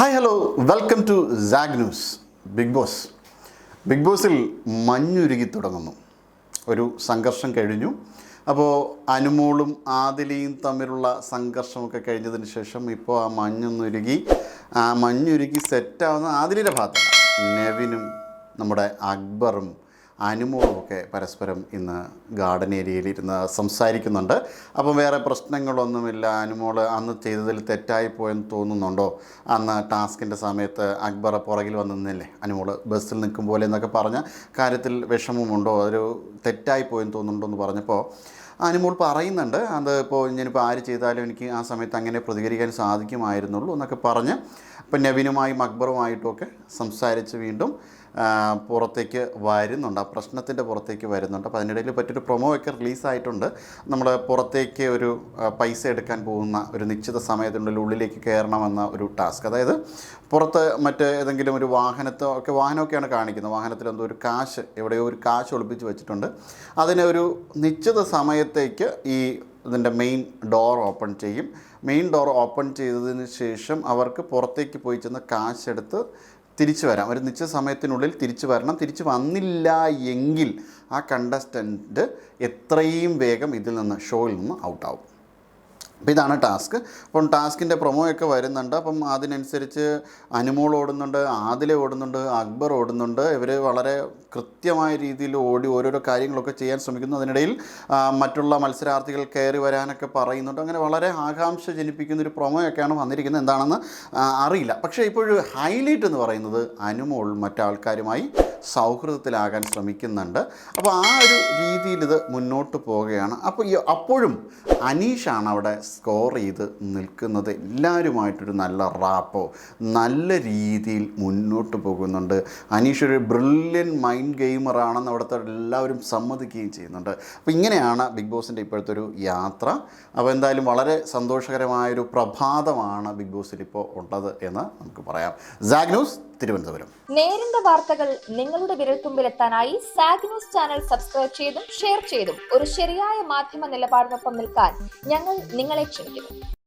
Hi hello welcome to zag news Bigg Boss Bigg ബോസിൽ മഞ്ഞുരുകി തുടങ്ങുന്നു. ഒരു സംഘർഷം കഴിഞ്ഞു. അപ്പോൾ അനുമോളും ആദിലയും തമ്മിലുള്ള സംഘർഷമൊക്കെ കഴിഞ്ഞതിന് ശേഷം ഇപ്പോൾ ആ മഞ്ഞൊന്നുരുകി ആ മഞ്ഞുരുകി സെറ്റാവുന്ന ആദിലിന്റെ ഭാഗത്തല്ല നെവിനും നമ്മുടെ അക്ബറും അനുമോളും ഒക്കെ പരസ്പരം ഇന്ന് ഗാർഡൻ ഏരിയയിൽ ഇരുന്ന് സംസാരിക്കുന്നുണ്ട്. അപ്പം വേറെ പ്രശ്നങ്ങളൊന്നുമില്ല. അനുമോൾ അന്ന് ചെയ്തതിൽ തെറ്റായി പോയെന്ന് തോന്നുന്നുണ്ടോ? അന്ന് ടാസ്കിന്റെ സമയത്ത് അക്ബർ പുറകിൽ വന്ന് നിന്നില്ലേ? അനുമോൾ ബസ്സിൽ നിൽക്കും പോലെ എന്നൊക്കെ പറഞ്ഞ കാര്യത്തിൽ വിഷമമുണ്ടോ? അതൊരു തെറ്റായി പോയെന്ന് തോന്നുന്നുണ്ടോ എന്ന് പറഞ്ഞപ്പോൾ അനുമോൾ പറയുന്നുണ്ട്. അത് ഇപ്പോൾ ഞാനിപ്പോൾ ആര് ചെയ്താലും എനിക്ക് ആ സമയത്ത് അങ്ങനെ പ്രതികരിക്കാൻ സാധിക്കുമായിരുന്നുള്ളൂ എന്നൊക്കെ പറഞ്ഞ് ഇപ്പം നവീനുമായും അക്ബറുമായിട്ടുമൊക്കെ സംസാരിച്ച് വീണ്ടും പുറത്തേക്ക് വരുന്നുണ്ട്. ആ പ്രശ്നത്തിന്റെ പുറത്തേക്ക് വരുന്നുണ്ട്. അപ്പോൾ അതിനിടയിൽ പറ്റിയൊരു പ്രൊമോ ഒക്കെ റിലീസായിട്ടുണ്ട്. നമ്മൾ പുറത്തേക്ക് ഒരു പൈസ എടുക്കാൻ പോകുന്ന ഒരു നിശ്ചിത സമയത്തിനുള്ളിൽ ഉള്ളിലേക്ക് കയറണമെന്ന ഒരു ടാസ്ക്. അതായത് പുറത്ത് മറ്റ് ഏതെങ്കിലും ഒരു വാഹനത്തോ ഒക്കെ വാഹനമൊക്കെയാണ് കാണിക്കുന്നത്. വാഹനത്തിൽ എന്തോ ഒരു കാശ് എവിടെയോ ഒരു കാശ് ഒളിപ്പിച്ച് വെച്ചിട്ടുണ്ട്. അതിനെ ഒരു നിശ്ചിത സമയത്തേക്ക് ഈ ഇതിന്റെ മെയിൻ ഡോർ ഓപ്പൺ ചെയ്യും. മെയിൻ ഡോർ ഓപ്പൺ ചെയ്തതിന് ശേഷം അവർക്ക് പുറത്തേക്ക് പോയി ചെന്ന് കാശെടുത്ത് തിരിച്ചു വരാം. ഒരു നിശ്ചിത സമയത്തിനുള്ളിൽ തിരിച്ചു വരണം. തിരിച്ചു വന്നില്ല എങ്കിൽ ആ കണ്ടസ്റ്റന്റ് എത്രയും വേഗം ഇതിൽ നിന്ന് ഷോയിൽ നിന്ന് ഔട്ടാവും അപ്പോൾ ഇതാണ് ടാസ്ക്. അപ്പം ടാസ്കിന്റെ പ്രൊമോയൊക്കെ വരുന്നുണ്ട്. അപ്പം അതിനനുസരിച്ച് അനുമോൾ ഓടുന്നുണ്ട് ആദില ഓടുന്നുണ്ട് അക്ബർ ഓടുന്നുണ്ട്. ഇവർ വളരെ കൃത്യമായ രീതിയിൽ ഓടി ഓരോരോ കാര്യങ്ങളൊക്കെ ചെയ്യാൻ ശ്രമിക്കുന്നു. അതിനിടയിൽ മറ്റുള്ള മത്സരാർത്ഥികൾ കയറി വരാനൊക്കെ പറയുന്നുണ്ട്. അങ്ങനെ വളരെ ആകാംക്ഷ ജനിപ്പിക്കുന്ന ഒരു പ്രൊമോയൊക്കെയാണ് വന്നിരിക്കുന്നത്. എന്താണെന്ന് അറിയില്ല. പക്ഷേ ഇപ്പോഴൊരു ഹൈലൈറ്റ് എന്ന് പറയുന്നത് അനുമോൾ മറ്റാൾക്കാരുമായി സൗഹൃദത്തിലാകാൻ ശ്രമിക്കുന്നുണ്ട്. അപ്പോൾ ആ ഒരു രീതിയിൽ ഇത് മുന്നോട്ട് പോവുകയാണ്. അപ്പോൾ ഈ അപ്പോഴും അനീഷാണ് അവിടെ സ്കോർ ചെയ്ത് നിൽക്കുന്നത്. എല്ലാവരുമായിട്ടൊരു നല്ല റാപ്പോ നല്ല രീതിയിൽ മുന്നോട്ട് പോകുന്നുണ്ട്. അനീഷ് ഒരു ബ്രില്യൻ മൈൻഡ് ഗെയിമറാണെന്ന് അവിടുത്തെ എല്ലാവരും സമ്മതിക്കുകയും ചെയ്യുന്നുണ്ട്. അപ്പോൾ ഇങ്ങനെയാണ് ബിഗ് ബോസിന്റെ ഇപ്പോഴത്തെ ഒരു യാത്ര. അപ്പോൾ എന്തായാലും വളരെ സന്തോഷകരമായൊരു പ്രഭാതമാണ് ബിഗ് ബോസിൽ ഇപ്പോൾ ഉള്ളത് എന്ന് നമുക്ക് പറയാം. ജാഗ് ന്യൂസ് തിരുവനന്തപുരം. നേരിന്റെ വാർത്തകൾ നിങ്ങളുടെ വിരൽത്തുമ്പിലെത്താനായി സാഗ് ന്യൂസ് ചാനൽ സബ്സ്ക്രൈബ് ചെയ്തും ഷെയർ ചെയ്തും ഒരു ശരിയായ മാധ്യമ നിലപാടിനൊപ്പം നിൽക്കാൻ ഞങ്ങൾ നിങ്ങളെ ക്ഷണിക്കുന്നു.